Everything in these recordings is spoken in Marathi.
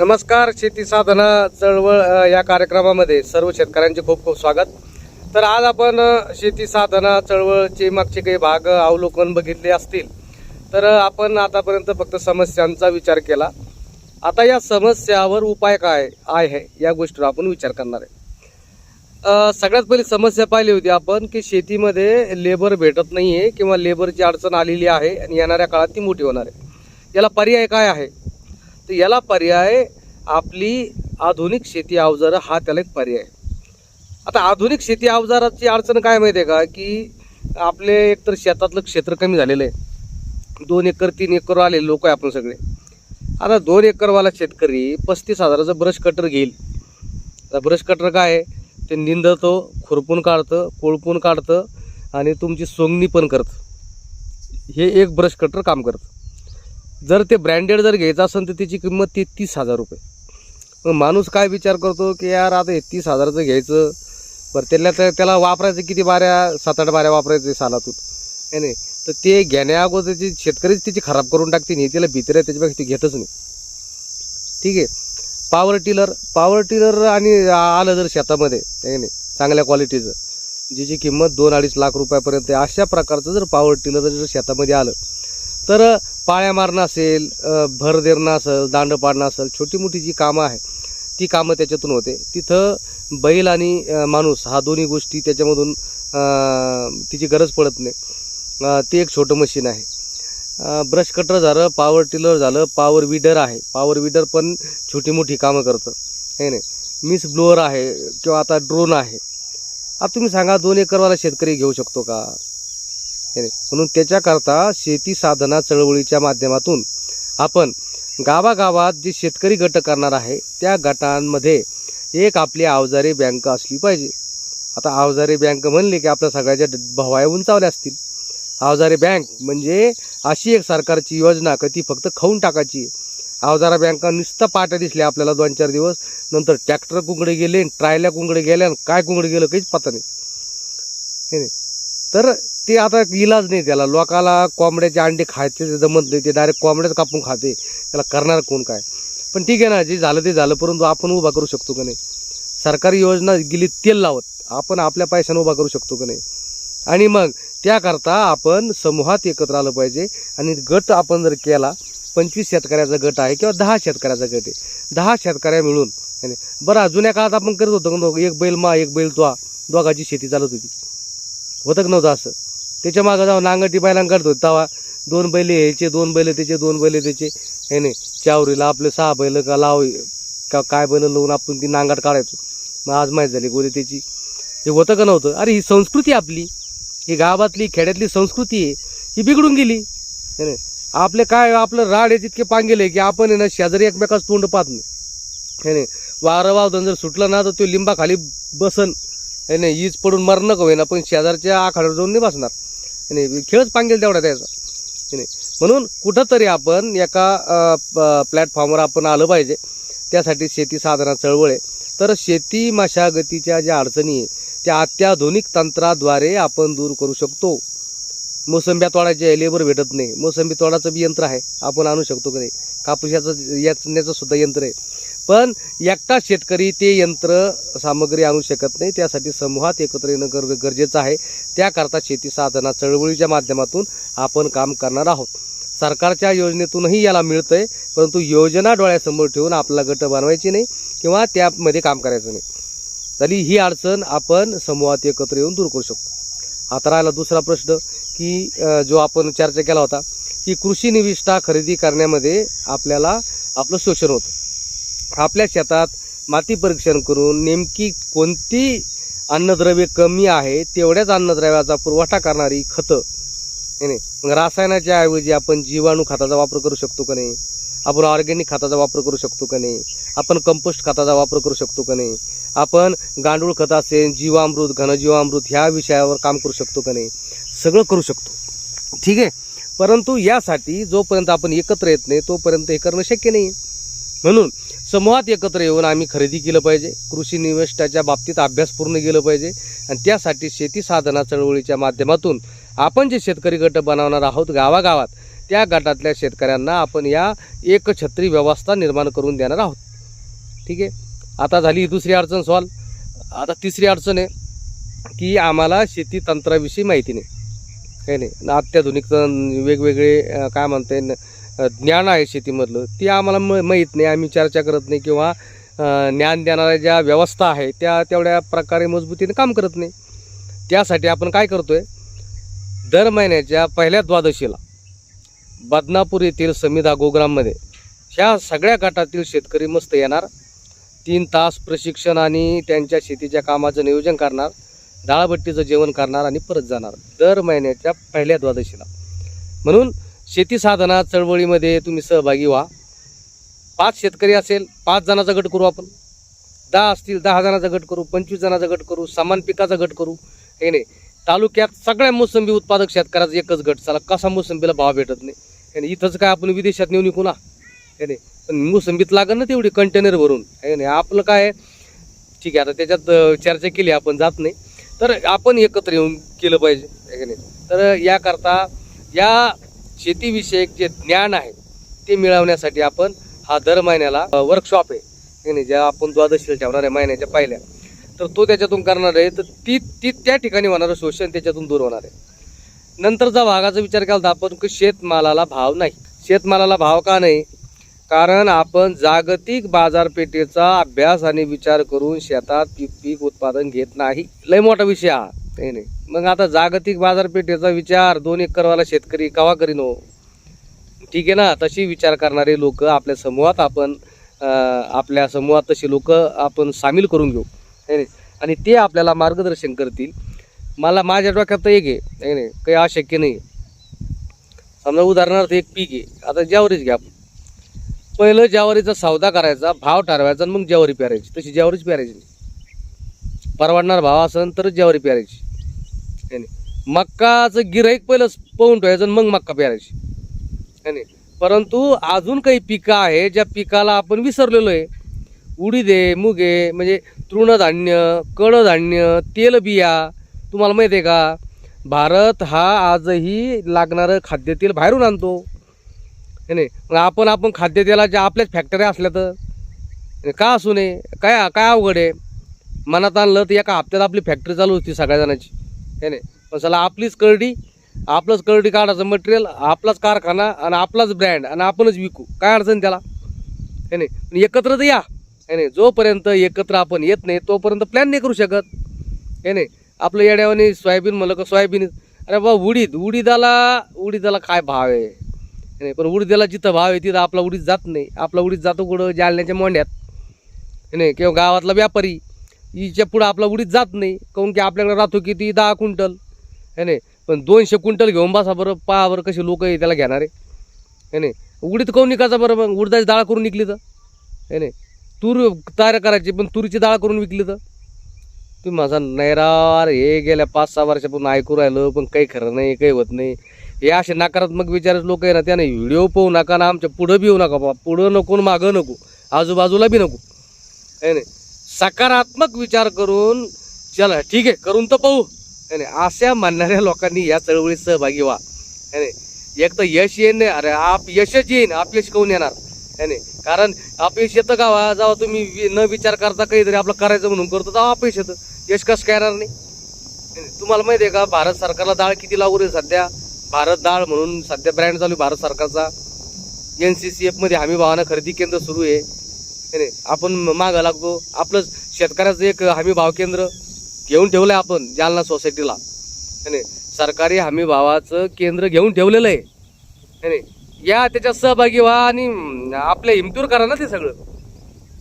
नमस्कार शेती साधना चळवळ या कार्यक्रमामध्ये सर्व शेतकऱ्यांचे खूप खूप स्वागत. तर आज आपण शेती साधना चळवळचे मागचे काही भाग अवलोकन बघितले असतील. तर आपण आतापर्यंत फक्त समस्यांचा विचार केला. आता या समस्यावर उपाय काय आहे या गोष्टीवर आपण विचार करणार आहे. सगळ्यात पहिली समस्या पाहिली होती आपण की शेतीमध्ये लेबर भेटत नाही आहे किंवा लेबरची अडचण आलेली आहे आणि येणाऱ्या काळात ती मोठी होणार आहे. याला पर्याय काय आहे? तर याला पर्याय आपली आधुनिक शेती अवजारं हा त्याला एक पर्याय आहे. आता आधुनिक शेती अवजाराची अडचण काय माहिती आहे का? की आपले एकतर शेतातलं क्षेत्र कमी झालेलं आहे. दोन एकर तीन एकर आले लोक आहे आपण सगळे. आता दोन एकरवाला शेतकरी पस्तीस हजाराचं ब्रश कटर घेईल. आता ब्रश कटर काय आहे? ते निंदतो खुरपून काढतं कोळपून काढतं आणि तुमची सोंगणी पण करतं. हे एक ब्रश कटर काम करतं. जर ते ब्रँडेड जर घ्यायचं असेल तर त्याची किंमत ती तीस हजार रुपये. मग माणूस काय विचार करतो की यार आता हे तीस हजाराचं घ्यायचं. बरं त्याला तर त्याला वापरायचं किती बाऱ्या सात आठ बाऱ्या वापरायचं सालातून. हे नाही. तर ते घेण्या अगोदरची शेतकरीच त्याची खराब करून टाकते नाही त्याला भीतर आहे त्याच्यापेक्षा ती घेतच नाही. ठीक आहे. पावर टिलर पावर टिलर आणि आलं जर शेतामध्ये हे नाही चांगल्या क्वालिटीचं जिची किंमत दोन अडीच लाख रुपयापर्यंत आहे. अशा प्रकारचं जर पावर टिलर जर शेतामध्ये आलं तर पाळ्या मारणं असेल भर देरणं असेल दांड पाडणं असेल छोटी मोठी जी कामं आहे ती कामं त्याच्यातून होते. तिथं बैल आणि माणूस हा दोन्ही गोष्टी त्याच्यामधून तिची गरज पडत नाही. ते एक छोटं मशीन आहे. ब्रश कटर झालं पॉवर टिलर झालं पॉवर विडर आहे. पॉवर विडर पण छोटी मोठी कामं करतं. हे नाही मिस ब्लोअर आहे किंवा आता ड्रोन आहे. आता तुम्ही सांगा दोन एकरवाला शेतकरी घेऊ शकतो का? हे नाही म्हणून त्याच्याकरता शेती साधना चळवळीच्या माध्यमातून आपण गावागावात जे शेतकरी गट करणार आहे त्या गटांमध्ये एक आपली अवजारे बँक असली पाहिजे. आता अवजारे बँक म्हणले की आपल्या सगळ्याच्या भवाया उंचावल्या असतील. अवजारे बँक म्हणजे अशी एक सरकारची योजना का ती फक्त खाऊन टाकायची. अवजारा बँका नुसतं पाट्या दिसल्या आपल्याला दोन चार दिवस नंतर ट्रॅक्टर कुंगडे गेले ट्रायल्या कुंगडे गेल्या काय कुंगडे गेलं काहीच पता नाही. हे नाही. तर ते आता इलाज नाही त्याला. लोकाला कोंबड्याचे अंडे खायचे जमत नाही. ते डायरेक्ट कोंबड्याच कापून खाते. त्याला करणार कोण काय? पण ठीक आहे ना जे झालं ते झालं परंतु आपण उभा करू शकतो का नाही? सरकारी योजना गेली तेल लावत. आपण आपल्या पैशानं उभा करू शकतो का नाही? आणि मग त्याकरता आपण समूहात एकत्र आलं पाहिजे. आणि गट आपण जर केला पंचवीस शेतकऱ्याचा गट आहे किंवा दहा शेतकऱ्याचा गट आहे. दहा शेतकऱ्या मिळून बरं जुन्या काळात आपण करत होतो का एक बैल मा एक बैल तो दोघाची शेती चालत होती. होतं का नव्हतं असं? त्याच्या मागं जाऊन नांगटी बैलां करतो होतो. तेव्हा दोन बैल ह्याचे दोन बैल त्याचे दोन बैल त्याचे. हे नाही चावरीला आपले सहा बैल का लाव का काय बैल लावून आपण ती नांगाट काढायचो. मग आज माहीत झाली गोरी त्याची. हे होतं का नव्हतं? अरे ही संस्कृती आपली. ही गावातली खेड्यातली संस्कृती आहे. ही बिघडून गेली. है नाही आपले काय आपलं राड आहे तितके पांगेले की आपण आहे ना शेजारी एकमेकाच तोंड पाहत नाही. हे नाही वारं वावधन जर सुटलं ना तर तो लिंबाखाली बसन. हे नाही ईज पडून मरणं का होईना पण शेजारच्या आखाड्यावर जाऊन नाही बसणार. हे नाही खेळच पांगेल तेवढा त्याचा. नाही म्हणून कुठंतरी आपण एका प्लॅटफॉर्मवर आपण आलं पाहिजे. त्यासाठी शेती साधना चळवळ आहे. तर शेती मशागतीच्या ज्या अडचणी आहे त्या अत्याधुनिक तंत्राद्वारे आपण दूर करू शकतो. मोसंब्या तोडायचे लेबर भेटत नाही. मोसंबी तोडाचं बी यंत्र आहे. आपण आणू शकतो का नाही? कापूस याचं याचण्याचं सुद्धा यंत्र आहे. पण एकटा शेतकरी ते यंत्र सामग्री आणू शकत नाही. त्यासाठी समूहात एकत्र येणं गर गरजेचं आहे. त्याकरता शेती साधना चळवळीच्या माध्यमातून आपण काम करणार आहोत. सरकारच्या योजनेतूनही याला मिळतं आहे परंतु योजना डोळ्यासमोर ठेवून आपला गट बनवायची नाही किंवा त्यामध्ये काम करायचं नाही. तरी ही अडचण आपण समूहात एकत्र येऊन दूर करू शकतो. आता राहिला दुसरा प्रश्न की जो आपण चर्चा केला होता की कृषी निविष्ठा खरेदी करण्यामध्ये आपल्याला आपलं शोषण होतं. आपल्या शेतात माती परीक्षण करून नेमकी कोणती अन्नद्रव्य कमी आहे तेवढ्याच अन्नद्रव्याचा पुरवठा करणारी खतं. हे नाही मग रासायनाच्या ऐवजी आपण जीवाणू खताचा वापर करू शकतो का नाही? आपण ऑर्गॅनिक खताचा वापर करू शकतो का नाही? आपण कंपोस्ट खताचा वापर करू शकतो का नाही? आपण गांडूळ खत असेल जीवामृत घनजीवामृत ह्या विषयावर काम करू शकतो का नाही? सगळं करू शकतो. ठीक आहे? परंतु यासाठी जोपर्यंत आपण एकत्र येत नाही तोपर्यंत हे करणं शक्य नाही. म्हणून समूहात एकत्र येऊन आम्ही खरेदी केलं पाहिजे. कृषी निवेष्टाच्या बाबतीत अभ्यास पूर्ण केलं पाहिजे. आणि त्यासाठी शेती साधना चळवळीच्या माध्यमातून आपण जे शेतकरी गट बनवणार आहोत गावागावात त्या गटातल्या शेतकऱ्यांना आपण या एकछत्री व्यवस्था निर्माण करून देणार आहोत. ठीक आहे? आता झाली दुसरी अडचण सॉल्व आता तिसरी अडचण आहे की आम्हाला शेती तंत्राविषयी माहिती नाही. काही नाही. अत्याधुनिक वेगवेगळे काय म्हणता येईल ज्ञान आहे शेतीमधलं. ते आम्हाला म माहीत नाही. आम्ही चर्चा करत नाही किंवा ज्ञान देणाऱ्या ज्या व्यवस्था आहे त्या तेवढ्या प्रकारे मजबूतीने काम करत नाही. त्यासाठी आपण काय करतो आहे दर महिन्याच्या पहिल्या द्वादशीला बदनापूर येथील समिधा गोग्राममध्ये ह्या सगळ्या गटातील शेतकरी मस्त येणार. तीन तास प्रशिक्षण आणि त्यांच्या शेतीच्या कामाचं नियोजन करणार डाळबट्टीचं जेवण करणार आणि परत जाणार दर महिन्याच्या पहिल्या द्वादशीला. म्हणून शेती साधना चळवळीमध्ये तुम्ही सहभागी व्हा. पाच शेतकरी असेल पाच जणांचा गट करू आपण. दहा असतील दहा जणांचा गट करू पंचवीस जणांचा गट करू समान पिकाचा गट करू. हे नाही. तालुक्यात सगळ्या मोसंबी उत्पादक शेतकऱ्याचा एकच गट. चला कसा मोसंबीला भाव भेटत नाही? हे नाही. इथंच काय आपण विदेशात नेऊन विकू ना? हे नाही. पण मोसंबीत लागेल ना तेवढी कंटेनर भरून. हे नाही. आपलं काय ठीक आहे आता त्याच्यात चर्चा केली आपण जात नाही. तर आपण एकत्र येऊन केलं पाहिजे. हे नाही. तर याकरता या शेतीविषयक जे ज्ञान आहे ते मिळवण्यासाठी आपण हा दर महिन्याला वर्कशॉप आहे. की नाही ज्या आपण द्वादशीला ठेवणार आहे महिन्याच्या पहिल्या. तर तो त्याच्यातून करणार आहे. तर ती ती त्या ठिकाणी होणारं शोषण त्याच्यातून दूर होणार आहे. नंतरचा भागाचा विचार केला तर आपण की शेतमालाला भाव नाही. शेतमालाला भाव का नाही? कारण आपण जागतिक बाजारपेठेचा अभ्यास आणि विचार करून शेतात पीक पीक उत्पादन घेत नाही. लय मोठा विषय हा. नाही नाही. मग आता जागतिक बाजारपेठेचा विचार दोन एकरवाला शेतकरी कवा करीनो हो? ठीक आहे ना तशी विचार करणारे लोक आपल्या समूहात आपण आपल्या समूहात तशी लोक आपण सामील करून घेऊ. नाही आणि ते आपल्याला मार्गदर्शन करतील. मला माझ्या डोक्यात एक आहे. नाही नाही. काही अशक्य नाही. समजा उदाहरणार्थ एक पीक आहे. आता ज्यावरीच घ्या पहिलं ज्यावरीचा सौदा करायचा भाव ठरवायचा आणि मग ज्यावरी पेरायची. तशी ज्यावरीच पेरायची परवडणार भाव असेल तरच ज्वारी पेरायची है नाही? मक्काचं गिराईक पहिलं पाहून ठेवायचं आणि मग मक्का पेरायची है नाही? परंतु अजून काही पिकं आहे ज्या पिकाला आपण विसरलेलो आहे. उडीद आहे म्हणजे तृणधान्य कडधान्य तेलबिया तुम्हाला माहिती आहे का? भारत हा आजही लागणारं खाद्यतेल बाहेरून आणतो. है नाही? मग आपण आपण खाद्यतेलाच्या आपल्याच फॅक्टऱ्या असल्या तर. का असू नये? काय काय अवघड आहे? मनात आणलं तर एका हप्त्यात आपली फॅक्टरी चालू होती सगळ्या जणांची हे नाही? पण चला आपलीच करडी आपलंच करडी काढायचं मटेरियल आपलाच कारखाना आणि आपलाच ब्रँड आणि आपणच विकू. काय अडचण त्याला? हे नाही? एकत्र तर या. हे नाही? जोपर्यंत एकत्र आपण येत नाही तोपर्यंत प्लॅन नाही करू शकत. हे नाही? आपलं येड्यावानी सोयाबीन म्हणलं का सोयाबीन? अरे बा उडीद. उडीदाला उडीदाला काय भाव आहे? हे नाही? पण उडीदाला जिथं भाव आहे तिथं आपला उडीद जात नाही. आपला उडीद जातो कुठं? जालन्याच्या मोंड्यात हे नाही? किंवा गावातला व्यापारी. हिच्या पुढं आपला उडीत जात नाही. काहून की आपल्याकडे राहतो किती? दहा क्विंटल. है नाही? पण दोनशे क्विंटल घेऊन बसा बरं. पहा बरं कसे लोक आहे त्याला घेणारे. है नाही? उडीत काऊन निघायचा बरं मग? उडदाची डाळ करून निघली तर. है नाही? तूर तयार करायची पण तुरीची डाळ करून विकली तर. तुम्ही माझा नैरार हे गेल्या पाच सहा वर्षापासून ऐकू राहिलं पण काही खरं नाही काही होत नाही. हे असे नकारात्मक विचारच लोक आहे ना त्याने व्हिडिओ पाहू नका ना आमच्या पुढं बी येऊ नका बा पुढं नको आणि मागं नको. आजूबाजूला बी नको. है नाही? सकारात्मक विचार करून चला ठीक आहे करून तर पाहू. है नाही अशा म्हणणाऱ्या लोकांनी या चळवळीत सहभागी व्हा. है नाही एक तर यश येईन नाही अरे आप यशच येईन अपयश करून येणार? है नाही कारण अपयश येतं का वा जेव्हा तुम्ही वि- न विचार करता काहीतरी आपलं करायचं म्हणून करतो तेव्हा अपयश येतं. यश कसं काय येणार नाही? नाही? तुम्हाला माहिती आहे का भारत सरकारला डाळ किती लागू आहे सध्या? भारत डाळ म्हणून सध्या ब्रँड चालू आहे भारत सरकारचा. एन सी सी एफमध्ये हमी भावानं खरेदी केंद्र सुरू आहे. नाही आपण मागं लागतो. आपलं शेतकऱ्याचं एक हमी भाव केंद्र घेऊन ठेवलं आहे आपण जालना सोसायटीला है नाही सरकारी हमी भावाचं केंद्र घेऊन ठेवलेलं आहे. है नाही या त्याच्यात सहभागी व्हा आणि आपल्या हिमतीवर करा ना ते सगळं.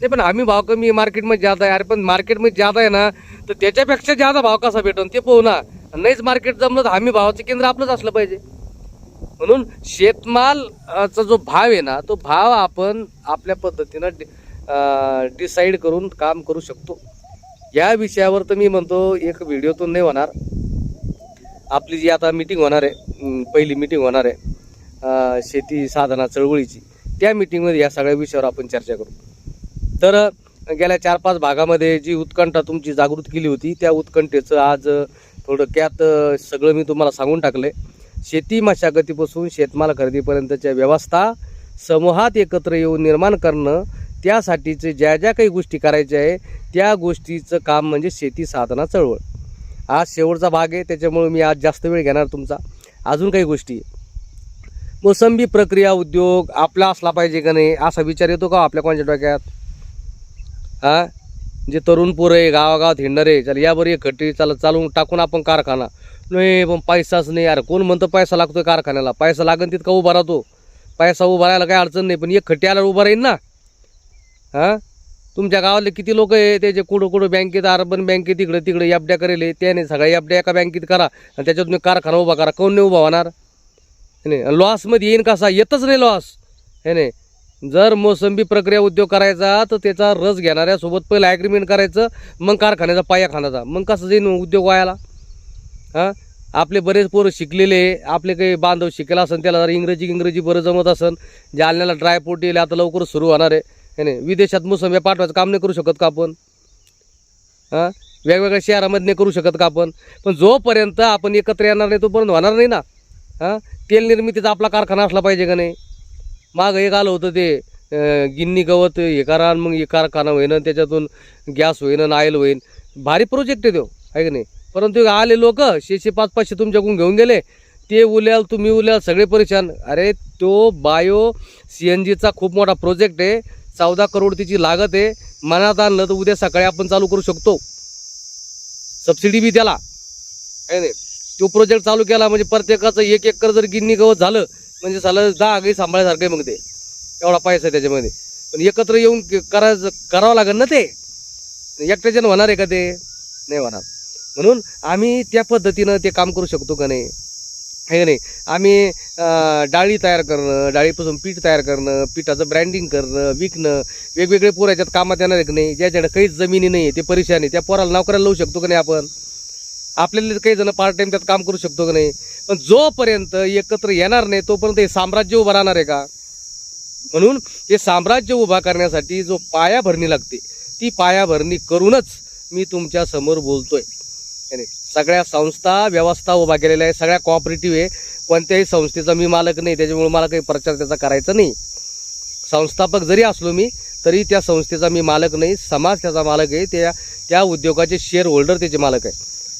नाही पण हमी भाव कमी मार्केटमध्ये जादा आहे. अरे पण मार्केटमध्ये जादा आहे ना तर त्याच्यापेक्षा जादा भाव कसा भेटन ते पाहू ना. नाहीच मार्केट जमलं तर हमी भावाचं केंद्र आपलंच असलं पाहिजे. म्हणून शेतमालचा जो भाव आहे ना तो भाव आपण आपल्या पद्धतीनं डिसाईड करून काम करू शकतो. या विषयावर तर मी म्हणतो एक व्हिडिओतून नाही होणार. आपली जी आता मिटिंग होणार आहे पहिली मिटिंग होणार आहे शेती साधना चळवळीची त्या मिटिंगमध्ये या सगळ्या विषयावर आपण चर्चा करू. तर गेल्या चार पाच भागामध्ये जी उत्कंठा तुमची जागृत केली होती त्या उत्कंठेचं आज थोडक्यात सगळं मी तुम्हाला सांगून टाकलं शेती मशागतीपासून शेतमाल खरेदीपर्यंतच्या व्यवस्था समूहात एकत्र येऊन निर्माण करणं त्यासाठीचे ज्या ज्या काही गोष्टी करायच्या आहे त्या गोष्टीचं काम म्हणजे शेती साधना चळवळ. आज शेवटचा भाग आहे त्याच्यामुळे मी आज जास्त वेळ घेणार तुमचा. अजून काही गोष्टी. मोसंबी प्रक्रिया उद्योग आपला असला पाहिजे का नाही असा विचार येतो का हो आपल्या कोणाच्या डोक्यात? हां जे तरुण पोरं आहे गावागावात हिंडणारे चल या बरं एक खट्टी चाल चालून टाकून आपण कारखाना. नाही पण पैसाच नाही यार कोण म्हणतं पैसा लागतो कारखान्याला? पैसा लागेल तितका उभा राहतो. पैसा उभा राहायला काही अडचण नाही पण एक खट्टी आल्यावर उभा राहील ना. हां? तुमच्या गावातले किती लोक आहे? त्याचे कुठं कुठं बँकेत अर्बन बँकेत तिकडे तिकडे याबड्या करेल त्याने सगळ्या याबड्या एका बँकेत करा. आणि त्याच्यात तुम्ही कारखाना उभा करा. कोण नाही उभा होणार? हे नाही. लॉसमध्ये येईन कसा? येतच नाही लॉस हे नाही. जर मोसंबी प्रक्रिया उद्योग करायचा तर त्याचा रस घेणाऱ्यासोबत पहिलं ॲग्रीमेंट करायचं मग कारखान्याचा पाया खाण्याचा मग कसं जाईन उद्योग व्हायला हां? आपले बरेच पोरं शिकलेले आपले काही बांधव शिकेला असेल त्याला जर इंग्रजी इंग्रजी बरं जमत असेल जालन्याला ड्रायपोर्ट येईल आता लवकरच सुरू होणार आहे. नाही? विदेशात मोसंब्या पाठवायचं काम नाही करू शकत का आपण? हां? वेगवेगळ्या शहरामध्ये नाही करू शकत का आपण? पण जोपर्यंत आपण एकत्र येणार नाही तोपर्यंत होणार नाही ना? हां? तेल निर्मितीचा आपला कारखाना असला पाहिजे का नाही? मागं एक आलं होतं ते गिन्नी गवत हे करा मग हे कारखाना होईन त्याच्यातून गॅस होईन आणि ऑइल होईन. भारी प्रोजेक्ट आहे तो आहे की नाही? परंतु आले लोक शेशे पाच पाचशे तुमच्याकडून घेऊन गेले. ते उल्याल तुम्ही उल्याल सगळे परेशान. अरे तो बायो सी एन जीचा खूप मोठा प्रोजेक्ट आहे. चौदा करोड तिची लागत आहे. मनात आणलं तर उद्या सकाळी आपण चालू करू शकतो. सबसिडी बी त्याला. आहे नाही? तो प्रोजेक्ट चालू केला म्हणजे प्रत्येकाचं एक एकर जर गिन्नी गवत झालं म्हणजे झालं दहा काही सांभाळायसारखं आहे मग ते. एवढा पैसा आहे त्याच्यामध्ये. पण एकत्र येऊन करायचं करावं लागेल ना ते? एकट्याच्यानं होणार आहे का ते? नाही होणार. म्हणून आम्ही त्या पद्धतीनं ते काम करू शकतो का नाही? आहे नाही? आम्ही डाळी तयार करणं डाळीपासून पीठ तयार करणं पिठाचं ब्रँडिंग करणं विकणं वेगवेगळे पोरं याच्यात कामात येणार आहे की नाही? ज्याच्याकडे काहीच जमिनी नाही आहे ते परेशान आहे त्या पोराला नोकऱ्याला लावू शकतो का नाही आपण? आपल्याला काही जण पार्ट टाइम त्यात काम करू शकतो का नाही? पण जोपर्यंत एकत्र येणार नाही तोपर्यंत हे साम्राज्य उभं राहणार आहे का? म्हणून हे साम्राज्य उभा करण्यासाठी जो पायाभरणी लागते ती पायाभरणी करूनच मी तुमच्यासमोर बोलतोय. है नाही? सगळ्या संस्था व्यवस्था उभा केलेल्या आहे सगळ्या कॉपरेटिव्ह आहे. कोणत्याही संस्थेचा मी मालक नाही त्याच्यामुळे मला काही प्रचार त्याचा करायचा नाही. संस्थापक जरी असलो मी तरी त्या संस्थेचा मी मालक नाही समाज त्याचा मालक आहे त्या त्या उद्योगाचे शेअर होल्डर त्याचे मालक आहे.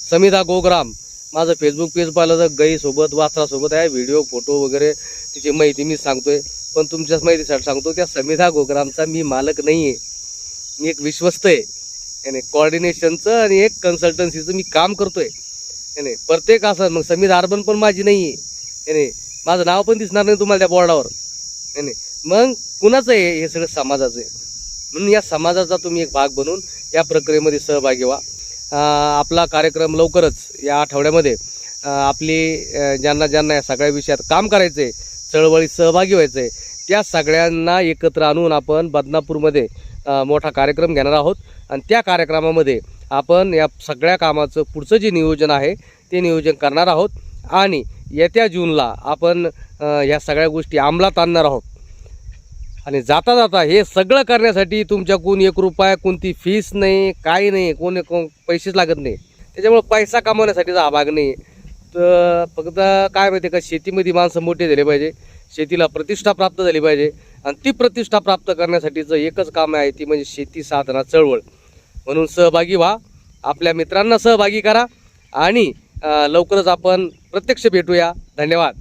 समिधा गोग्राम माझं फेसबुक पेज पाहिलं तर गईसोबत वासरासोबत आहे व्हिडिओ फोटो वगैरे तिची माहिती मी सांगतोय. पण तुमच्याच माहितीसाठी सांगतो त्या समिधा गोग्रामचा मी मालक नाही आहे मी एक विश्वस्त आहे. याने कॉर्डिनेशनचं आणि एक कन्सल्टन्सीचं मी काम करतोय. याने प्रत्येक असं मग समीर अर्बन पण माझी नाही आहे याने माझं नाव पण दिसणार नाही तुम्हाला त्या बोर्डावर याने मग कुणाचं आहे हे सगळं समाजाचं आहे? म्हणून या समाजाचा तुम्ही एक भाग बनून या प्रक्रियेमध्ये सहभागी व्हा. आपला कार्यक्रम लवकरच या आठवड्यामध्ये आपली ज्यांना ज्यांना या सगळ्या विषयात काम करायचं आहे चळवळीत सहभागी व्हायचं आहे त्या सगळ्यांना एकत्र आणून आपण बदनापूरमध्ये मोठा कार्यक्रम घेणार आहोत. आणि त्या कार्यक्रमामध्ये आपण या सगळ्या कामाचं पुढचं जे नियोजन आहे ते नियोजन करणार आहोत. आणि येत्या जूनला आपण ह्या सगळ्या गोष्टी अंमलात आणणार आहोत. आणि जाता जाता हे सगळं करण्यासाठी तुमच्याकडून एक रुपया कोणती फीस नाही काही नाही कोण कोण पैसेच लागत नाही. त्याच्यामुळं पैसा कमवण्यासाठीचा हा भाग नाही तर फक्त काय माहिती का शेतीमध्ये माणसं मोठे झाले पाहिजे. शेतीला प्रतिष्ठा प्राप्त झाली पाहिजे. आणि ती प्रतिष्ठा प्राप्त करण्यासाठीचं एकच काम आहे ती म्हणजे शेती साधना चळवळ. म्हणून सहभागी व्हा. आपल्या मित्रांना सहभागी करा आणि लवकरच आपण प्रत्यक्ष भेटूया. धन्यवाद.